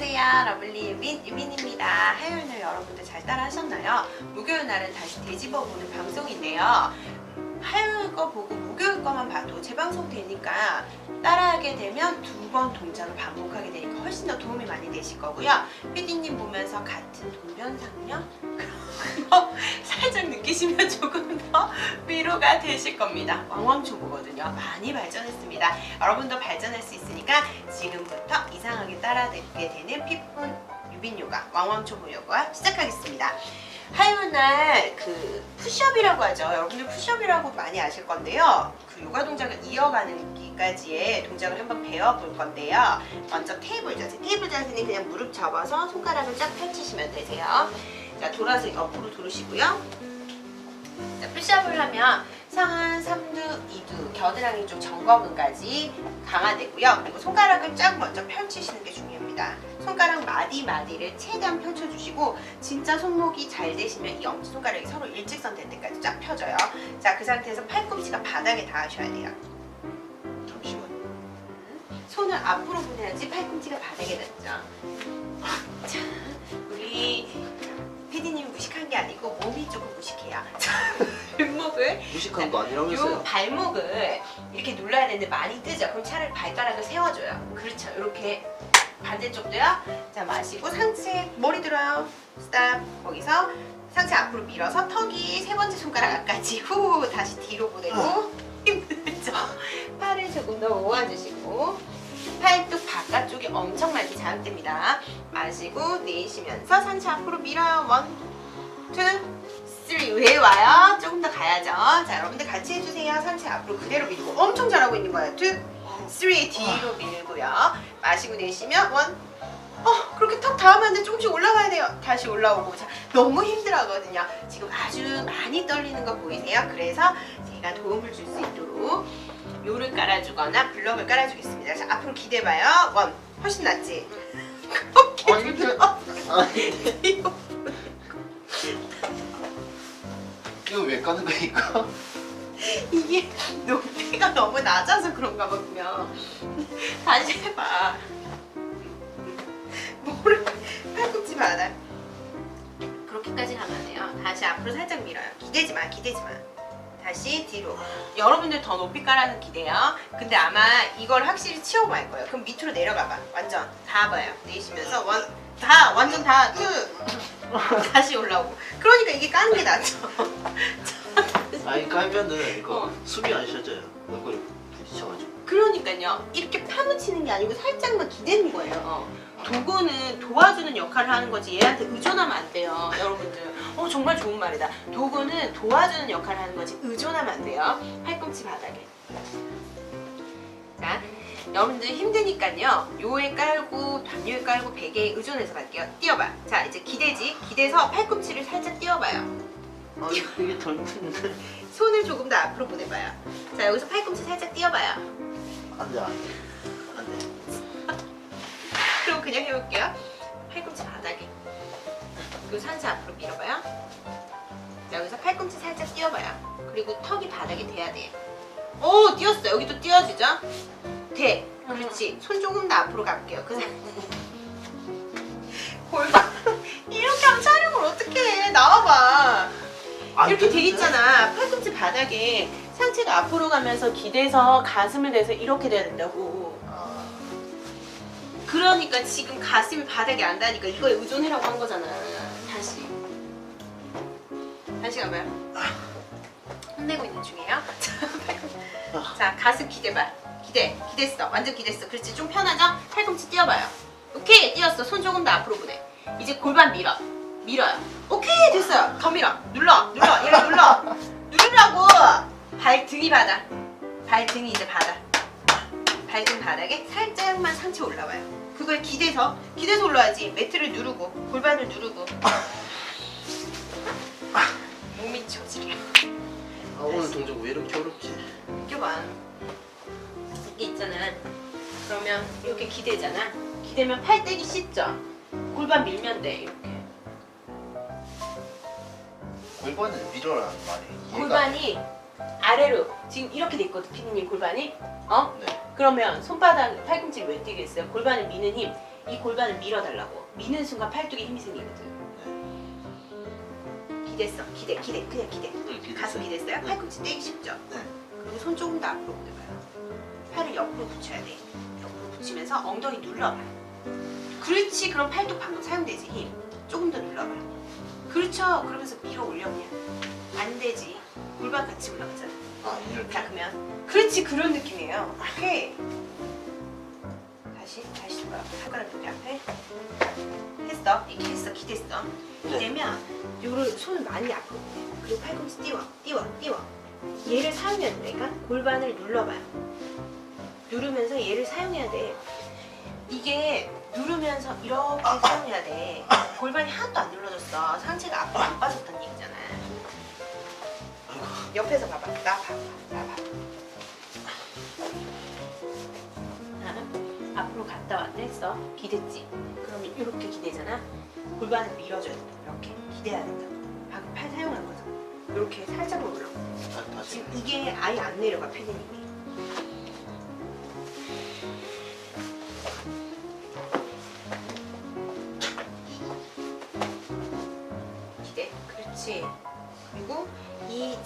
안녕하세요. 러블리 유빈, 유빈입니다. 화요일 날 여러분들 잘 따라 하셨나요? 목요일 날은 다시 되짚어 보는 방송인데요. 화요일 거 보고 목요일 거만 봐도 재방송 되니까 따라하게 되면 두 번 동작을 반복하게 되니까 훨씬 더 도움이 많이 되실 거고요. 피디님 보면서 같은 거 살짝 느끼시면 조금 더 위로가 되실 겁니다. 왕왕초보거든요. 많이 발전했습니다. 여러분도 발전할 수 있으니까 지금부터 이상하게 따라듣게 되는 피폰 유빈 요가 왕왕초보 요가 시작하겠습니다. 화요일 날그 푸시업이라고 하죠. 여러분들 푸시업이라고 많이 아실 건데요. 그 요가 동작을 이어가는 기까지의 동작을 한번 배워볼 건데요. 먼저 테이블 자세. 테이블 자세는 그냥 무릎 접어서 손가락을 쫙 펼치시면 되세요. 자, 돌아서 옆으로 돌으시고요. 자, 푸시업을 하면 상한 3두, 2두, 겨드랑이 쪽 정거근까지 강화되고요. 그리고 손가락을 쫙 먼저 펼치시는 게 중요합니다. 손가락 마디 마디를 최대한 펼쳐주시고 진짜 손목이 잘 되시면 이 엄지손가락이 서로 일직선 될 때까지 쫙 펴져요. 자, 그 상태에서 팔꿈치가 바닥에 닿으셔야 돼요. 손을 앞으로 보내야지 팔꿈치가 바닥에 닿죠. 자, 우리 피디님 무식한 게 아니고 몸이 조금 무식해요. 자, 발목을 무식한 거요 아니라면서요? 발목을 이렇게 눌러야 되는데 많이 뜨죠. 그럼 차라리 발가락을 세워줘요. 그렇죠. 이렇게 반대쪽도요. 자 마시고 상체 머리 들어요. 스탑. 거기서 상체 앞으로 밀어서 턱이 세 번째 손가락 앞까지 후 다시 뒤로 보내고 힘들죠. 팔을 조금 더 모아주시고 팔뚝 바깥쪽이 엄청 많이 자극됩니다. 마시고 내쉬면서 상체 앞으로 밀어요. 원, 투, 쓰리. 왜 와요? 조금 더 가야죠. 자, 여러분들 같이 해주세요. 상체 앞으로 그대로 밀고 엄청 잘하고 있는 거예요. 투, 쓰리. 뒤로 밀고요. 마시고 내쉬면 원. 어, 그렇게 턱 닿으면 조금씩 올라가야 돼요. 다시 올라오고. 자, 너무 힘들어하거든요. 지금 아주 많이 떨리는 거 보이세요? 그래서 제가 도움을 줄 수 있도록 요를 깔아주거나 블럭을 깔아주겠습니다. 자, 앞으로 기대봐요. 원. 훨씬 낫지? 그렇게 아니, 눌러. 아니, 이거 이거 왜 까는 거야, 이거? 이게 높이가 너무 낮아서 그런가 봐 보면 다시 해봐 뭐를 팔꿈치 받아 그렇게까지 하면 안 돼요 다시 앞으로 살짝 밀어요 기대지 마 기대지 마 다시 뒤로. 여러분들 더 높이 깔아는 기대요. 근데 아마 이걸 확실히 치우고 말 거예요. 그럼 밑으로 내려가 봐. 완전 다 봐요. 내쉬면서 원 다 완전 다 투 다시 올라오고. 그러니까 이게 까는 게 낫죠. 아니, 깔면은 이거 어. 숨이 안 쉬어져요. 부딪혀가지고. 그러니까요. 이렇게 파묻히는 게 아니고 살짝만 기대는 거예요. 도구는 도와주는 역할을 하는 거지 얘한테 의존하면 안 돼요. 여러분들. 어 정말 좋은 말이다. 도구는 도와주는 역할을 하는 거지 의존하면 안 돼요. 팔꿈치 바닥에. 자, 여러분들 힘드니까요. 요에 깔고 담요에 깔고 베개에 의존해서 갈게요. 띄워봐. 자, 이제 기대지. 기대서 팔꿈치를 살짝 띄워봐요. 아, 이게 덜 힘든데. 손을 조금 더 앞으로 보내봐요. 자, 여기서 팔꿈치 살짝 띄워봐요. 안 돼, 안 돼. 안 돼. 그럼 그냥 해볼게요. 팔꿈치 바닥에. 그리고 상체 앞으로 밀어봐요. 자, 여기서 팔꿈치 살짝 띄워봐요. 그리고 턱이 바닥에 돼야 돼. 오, 띄었어. 여기도 띄워지죠? 돼. 그렇지. 손 조금 더 앞으로 갈게요. 그. 골반. 이렇게 하면 촬영을 어떻게 해? 나와봐. 안 이렇게 돼? 있잖아. 팔꿈치 바닥에 상체가 앞으로 가면서 기대서 가슴을 대서 이렇게 돼야 된다고. 아, 그러니까 지금 가슴이 바닥에 안 닿으니까 이거에 의존해라고 한 거잖아. 다시. 다시 가봐요. 혼내고 있는 중이에요. 자, 자, 가슴 기대봐. 기대. 기댔어. 완전 기댔어. 그렇지. 좀 편하죠? 팔꿈치 띄워봐요. 오케이. 띄었어. 손 조금 더 앞으로 보내. 이제 골반 밀어. 밀어요. 오케이. 됐어요. 더 밀어. 눌러. 눌러. 얘를 눌러. 누르라고. 발등이 바닥. 발등이 이제 바닥. 발등 바닥에 살짝만 상체 올라와요. 그걸 기대서 기대서 올라와야지. 매트를 누르고 골반을 누르고. 몸이 저지려. 아, 오늘 동작 왜 이렇게 어렵지? 느껴봐. 이게 있잖아. 그러면 이렇게 기대잖아. 기대면 팔 떼기 쉽죠. 골반 밀면 돼 이렇게. 골반을 밀어라는 말이 골반이 아래로 지금 이렇게 돼 있거든 피디님 골반이. 어? 네. 그러면 손바닥 팔꿈치를 왜 뛰겠어요? 골반을 미는 힘 이 골반을 밀어달라고. 미는 순간 팔뚝에 힘이 생기거든. 기댔어. 기대, 기대, 그냥 기대. 네, 기대. 가슴 기댔어요? 네. 팔꿈치 떼기 쉽죠? 네. 그리고 손 조금 더 앞으로 보내봐요. 팔을 옆으로 붙여야 돼. 옆으로 붙이면서 엉덩이 눌러봐. 그렇지. 그럼 팔뚝 방금 사용되지 힘. 조금 더 눌러봐. 그렇죠. 그러면서 밀어 올려 그냥. 안 되지. 골반 같이 올라가잖아. 아, 이렇게. 자 그러면 그렇지 그런 느낌이에요. 오케이. 다시 다시 돌아. 손가락 여기 앞에. 했어. 이렇게 했어. 기댔어. 네. 기대면 요를 손을 많이 앞으로 보내. 그리고 팔꿈치 띄워, 띄워, 띄워. 얘를 사용해야 되니까 골반을 눌러봐요. 누르면서 얘를 사용해야 돼. 이게 누르면서 이렇게 사용해야 돼. 골반이 하나도 안 눌러졌어. 상체가 앞으로 안 빠졌다는 얘기잖아. 옆에서 봐봐. 나 봐봐. 나 봐봐. 아, 앞으로 갔다 왔다 했어. 기댔지? 그러면 이렇게 기대잖아. 골반을 밀어줘야 돼. 이렇게 기대야 된다. 방금 팔 사용한 거죠. 이렇게 살짝 올라. 다, 다시. 지금 이게 아예 안 내려가 피디님이.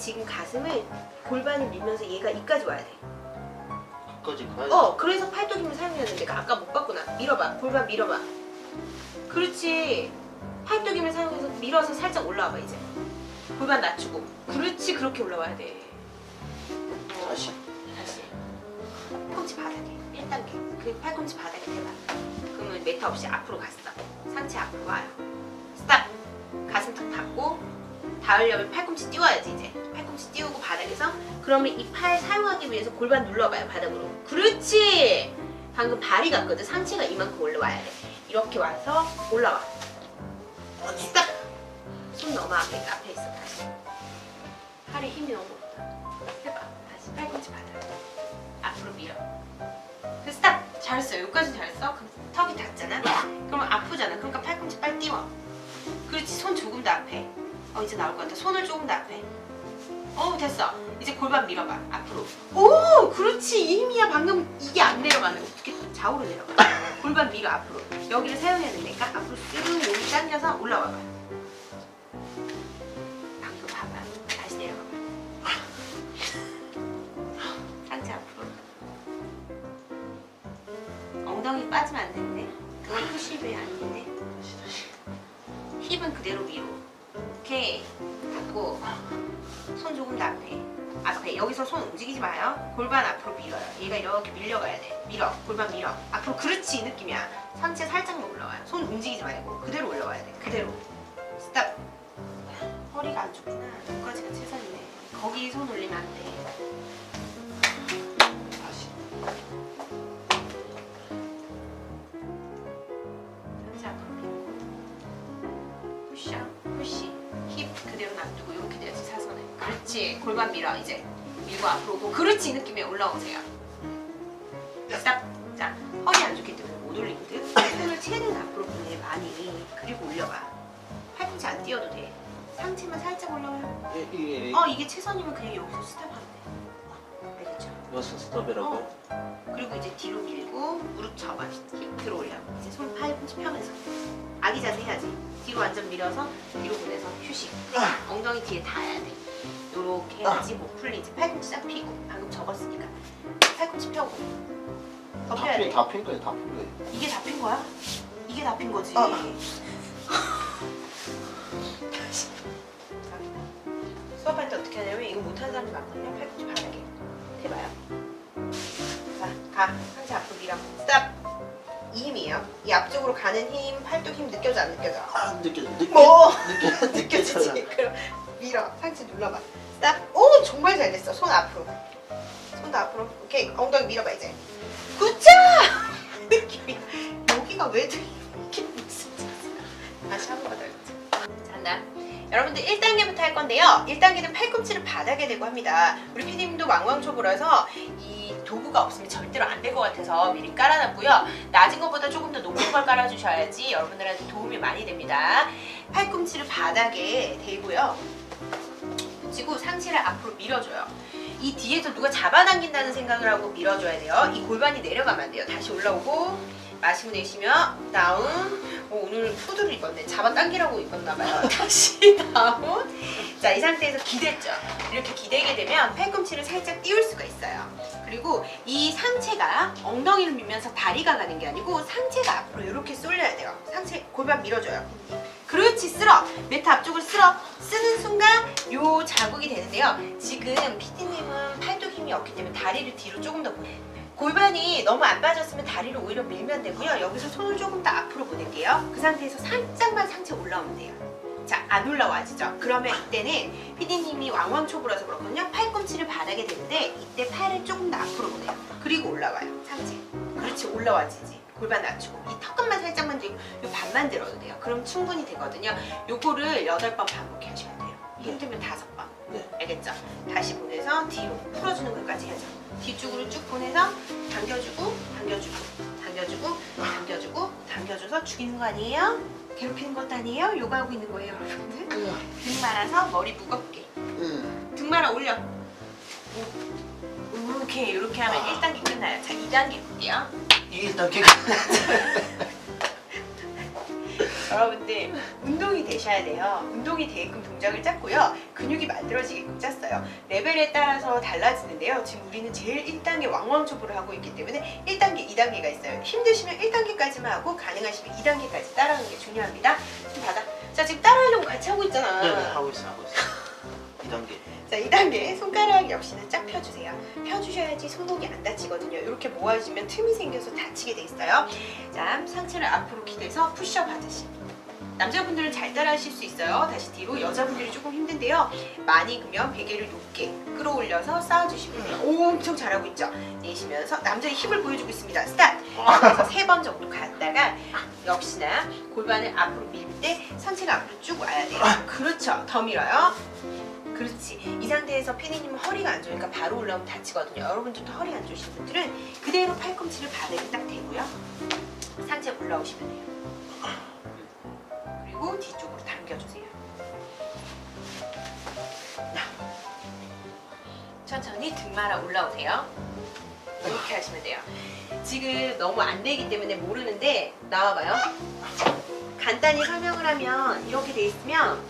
지금 가슴을 골반을 밀면서 얘가 이까지 와야 돼. 끝까지 가야 어, 그래서 팔뚝 힘을 사용해야 되는데 아까 못 봤구나. 밀어봐. 골반 밀어봐. 그렇지. 팔뚝 힘을 사용해서 밀어서 살짝 올라와봐 이제. 골반 낮추고. 그렇지. 그렇게 올라와야 돼. 어, 다시. 다시. 팔꿈치 바닥에 1단계. 그리고 팔꿈치 바닥에 대봐. 그러면 메타 없이 앞으로 갔어. 상체 앞으로 와요. 스탑. 가슴 탁 닫고 닿으려면 팔꿈치 띄워야지 이제. 팔꿈치 띄우고 바닥에서 그러면 이 팔 사용하기 위해서 골반 눌러봐요 바닥으로. 그렇지. 방금 발이 갔거든. 상체가 이만큼 올라와야 돼. 이렇게 와서 올라와. 스탑. 손 너무 앞에 앞에 있어 다시. 팔에 힘이 너무 없다. 해봐. 다시 팔꿈치 바닥. 앞으로 밀어. 그 스탑. 잘했어. 여기까지 잘했어. 그럼 턱이 닿잖아. 그러면 아프잖아. 그러니까 팔꿈치 빨리 띄워. 그렇지. 손 조금 더 앞에. 어 이제 나올 것 같아. 손을 조금 더 앞에. 어 됐어. 이제 골반 밀어봐. 앞으로. 오 그렇지. 이 힘이야. 방금 이게 안 내려가네. 어떻게 좌우로 내려가. 골반 밀어 앞으로. 여기를 사용해야 되니까 앞으로 쓱 여기 당겨서 올라와봐. 방금 봐봐. 다시 내려가봐. 상체 앞으로. 엉덩이 빠지면 안 되는데. 그건 푸시업이 아닌데. 힙은 그대로 위로. 오케이. 닫고 손 조금 더 앞에. 앞에 여기서 손 움직이지 마요. 골반 앞으로 밀어요. 얘가 이렇게 밀려가야 돼. 밀어. 골반 밀어. 앞으로 그렇지 이 느낌이야. 상체 살짝만 올라와요. 손 움직이지 말고 그대로 올라와야 돼. 그대로. 스탑. 허리가 안 좋구나. 여기까지가 최선이네. 거기 손 올리면 안 돼. 다시. 그렇지. 골반 밀어 이제. 밀고 앞으로 오고 그렇지 이 느낌에 올라오세요. 스탑 자 허리 안 좋기 때문에 못 올리거든. 손을 최대한 앞으로 보내 많이. 그리고 올려봐. 팔꿈치 안 띄워도 돼. 상체만 살짝 올라와요 예, 이게 어 이게 최선이면 그냥 여기서 스탑하면 돼. 알겠죠? 여기서 스톱이라고. 그리고 이제 뒤로 밀고 무릎 접어 힙 들어 올려. 이제 손 팔꿈치 펴면서. 아기 자세 해야지. 뒤로 완전 밀어서 뒤로 보내서 휴식. 엉덩이 뒤에 닿아야 돼 요렇게 해야지 못 풀리지 팔꿈치 싹 펴고 방금 접었으니까 팔꿈치 펴고 더 펴야 돼 다핀 거예요, 다핀 거예요. 이게 다 핀 거야? 이게 다 핀 거지 아. 다시 수업할 때 어떻게 하냐면 이거 못하는 사람들 많거든요 팔꿈치 바닥에 해봐요 자 가 상체 앞으로 밀어 스탑 이 힘이에요 이 앞쪽으로 가는 힘 팔뚝 힘 느껴져 안 느껴져? 아, 느껴, 느껴. 오! 느껴, 느껴지지? 느껴져요. 그럼 밀어 상체 눌러봐 스탑 오 정말 잘 됐어. 손 앞으로. 손더 앞으로. 오케이 엉덩이 밀어봐 이제. 굿자! 여기가 왜 이렇게 무슨 다시 한 번 더 잔다 여러분들 1단계부터 할 건데요. 1단계는 팔꿈치를 바닥에 대고 합니다. 우리 피디님도 왕왕초보라서 이 도구가 없으면 절대로 안 될 것 같아서 미리 깔아놨고요. 낮은 것보다 조금 더 높은 걸 깔아주셔야지 여러분들한테 도움이 많이 됩니다. 팔꿈치를 바닥에 대고요 붙이고 상체를 앞으로 밀어줘요 이 뒤에서 누가 잡아당긴다는 생각을 하고 밀어줘야 돼요 이 골반이 내려가면 안 돼요 다시 올라오고 마시고 내쉬며 다운. 어, 오늘 푸드를 입었네. 잡아당기라고 입었나봐요. 다시 다운. 자, 이 상태에서 기댔죠. 이렇게 기대게 되면 팔꿈치를 살짝 띄울 수가 있어요. 그리고 이 상체가 엉덩이를 밀면서 다리가 가는 게 아니고 상체가 앞으로 이렇게 쏠려야 돼요. 상체 골반 밀어줘요. 그렇지 쓸어. 매트 앞쪽을 쓸어. 쓰는 순간 요 자국이 되는데요. 지금 피디님은 팔뚝 힘이 없기 때문에 다리를 뒤로 조금 더 보내. 골반이 너무 안 빠졌으면 다리를 오히려 밀면 되고요. 여기서 손을 조금 더 앞으로 보낼게요. 그 상태에서 살짝만 상체 올라오면 돼요. 자 안 올라와지죠? 그러면 이때는 피디님이 왕왕초보라서 그렇거든요. 팔꿈치를 바닥에 대는데 이때 팔을 조금 더 앞으로 보내요. 그리고 올라와요 상체. 그렇지 올라와지지 골반 낮추고 이 턱끝만 살짝만 들고 요 반만 들어도 돼요. 그럼 충분히 되거든요. 요거를 여덟 번 반복해 하시면 돼요. 힘들면 다섯 번. 네. 알겠죠? 다시 보내서 뒤로 풀어주는 것까지 해야죠. 뒤쪽으로 쭉 보내서 당겨주고 당겨주고 당겨주고 당겨주고 당겨줘서 죽이는 거 아니에요? 괴롭히는 것도 아니에요? 요가 하고 있는 거예요 여러분들? 등 말아서 머리 무겁게. 응. 등 말아 올려. 이렇게 이렇게 하면 1단계 끝나요. 자 2단계 볼게요 이게 일단 걔 여러분들 운동이 되셔야 돼요. 운동이 되게끔 동작을 짰고요. 근육이 만들어지게끔 짰어요. 레벨에 따라서 달라지는데요. 지금 우리는 제일 1단계 왕왕초보를 하고 있기 때문에 1단계, 2단계가 있어요. 힘드시면 1단계까지만 하고 가능하시면 2단계까지 따라하는 게 중요합니다. 좀 받아. 자 지금 따라하려고 같이 하고 있잖아. 네 네 하고 있어 하고 있어. 2단계. 자 2단계 손가락 역시는 쫙 펴주세요. 펴주셔야지 손목이 안 다치거든요. 이렇게 모아지면 틈이 생겨서 다치게 돼 있어요. 자 상체를 앞으로 기대서 푸시업 하듯이. 남자분들은 잘 따라 하실 수 있어요. 다시 뒤로 여자분들이 조금 힘든데요. 많이 그면 베개를 높게 끌어올려서. 오, 엄청 잘하고 있죠. 내쉬면서 남자의 힘을 보여주고 있습니다. 스타트. 그래서 세 번 정도 갔다가 역시나 골반을 앞으로 밀 때 상체가 앞으로 쭉 와야 돼요. 그렇죠. 더 밀어요. 그렇지. 이 상태에서 피디님은 허리가 안 좋으니까 바로 올라오면 다치거든요. 여러분들도 허리 안 좋으신 분들은 그대로 팔꿈치를 바닥에 딱 대고요. 상체 올라오시면 돼요. 그리고 뒤쪽으로 당겨주세요. 천천히 등 말아 올라오세요. 이렇게 하시면 돼요. 지금 너무 안 되기 때문에 모르는데 나와봐요. 간단히 설명을 하면 이렇게 돼 있으면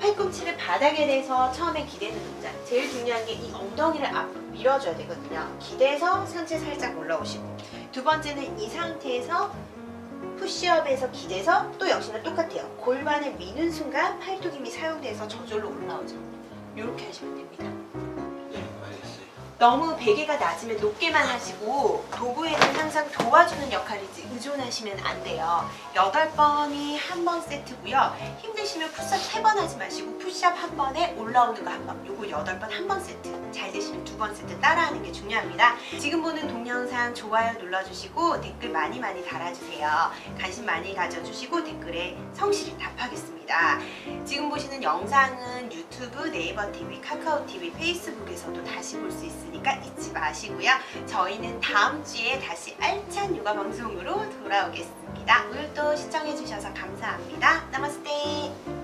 팔꿈치를 바닥에 대서 처음에 기대는 동작. 제일 중요한 게 이 엉덩이를 앞으로 밀어줘야 되거든요. 기대서 상체 살짝 올라오시고. 두 번째는 이 상태에서 푸시업에서 기대서 또 역시나 똑같아요. 골반을 미는 순간 팔뚝 힘이 사용돼서 저절로 올라오죠. 이렇게 하시면 됩니다. 너무 베개가 낮으면 높게만 하시고 도구에는 항상 도와주는 역할이지 의존하시면 안 돼요. 여덟 번이 한 번 세트고요. 힘드시면 푸시업 세번 하지 마시고 푸시업 한 번에 올라오는 거 한 번. 요거 여덟 번한 번 세트. 잘 되시면 두 번 세트 따라하는 게 중요합니다. 지금 보는 동영상 좋아요 눌러주시고 댓글 많이 많이 달아주세요. 관심 많이 가져주시고 댓글에 성실히 답하겠습니다. 지금 보시는 영상은 유튜브, 네이버 TV, 카카오 TV, 페이스북에서도 다시 볼 수 있으니까 잊지 마시고요. 저희는 다음 주에 다시 알찬 요가 방송으로 돌아오겠습니다. 오늘도 시청해주셔서 감사합니다. 나마스테.